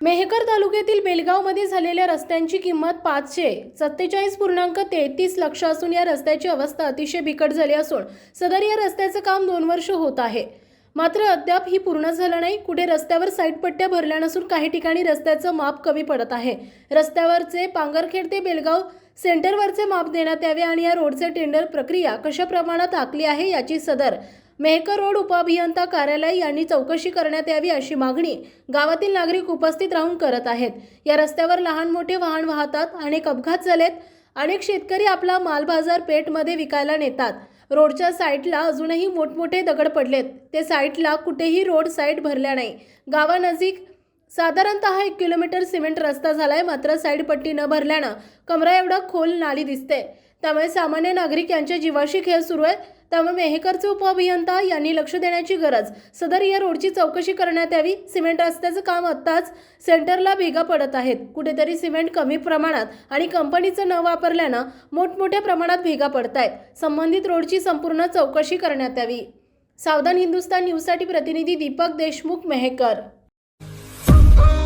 मेहकर तालुक्यातील बेलगावमध्ये झालेल्या रस्त्यांची किंमत पाचशे सत्तेचाळीस पूर्णांक तेहतीस लक्ष असून या रस्त्याची अवस्था अतिशय बिकट झाली असून सदर या रस्त्याचं काम दोन वर्ष होत आहे. मात्र अद्याप ही पूर्ण झालं नाही. कुठे रस्त्यावर साईटपट्ट्या भरल्या नसून काही ठिकाणी रस्त्याचं माप कमी पडत आहे. रस्त्यावरचे पांगरखेड ते बेलगाव सेंटरवरचे माप देण्यात यावे आणि या रोडचे टेंडर प्रक्रिया कशा प्रमाणात आखली आहे याची सदर मेहकर रोड उपअभियंता कार्यालय यांनी चौकशी करण्यात यावी अशी मागणी गावातील नागरिक उपस्थित राहून करत आहेत. या रस्त्यावर लहान मोठे वाहन वाहतात अनेक अपघात झालेत अनेक शेतकरी आपला मालबाजार पेठमध्ये विकायला नेतात. रोडच्या साईडला अजूनही मोठमोठे दगड पडलेत. ते साईडला कुठेही रोड साईड भरल्या नाही. गावानजीक साधारणतः एक किलोमीटर सिमेंट रस्ता झालाय मात्र साईड पट्टी न भरल्यानं कमरा एवढा खोल नाली दिसते. त्यामुळे सामान्य नागरिक यांच्या जीवाशी खेळ सुरू आहे त्यामुळे मेहकरचे उपअभियंता यांनी लक्ष देण्याची गरज. सदर या रोडची चौकशी करण्यात यावी. सिमेंट रस्त्याचं काम आत्ताच सेंटरला भेगा पडत आहेत. कुठेतरी सिमेंट कमी प्रमाणात आणि कंपनीचं न वापरल्यानं मोठमोठ्या प्रमाणात भेगा पडत आहेत संबंधित रोडची संपूर्ण चौकशी करण्यात यावी. सावधान हिंदुस्तान न्यूजसाठी प्रतिनिधी दीपक देशमुख मेहकर.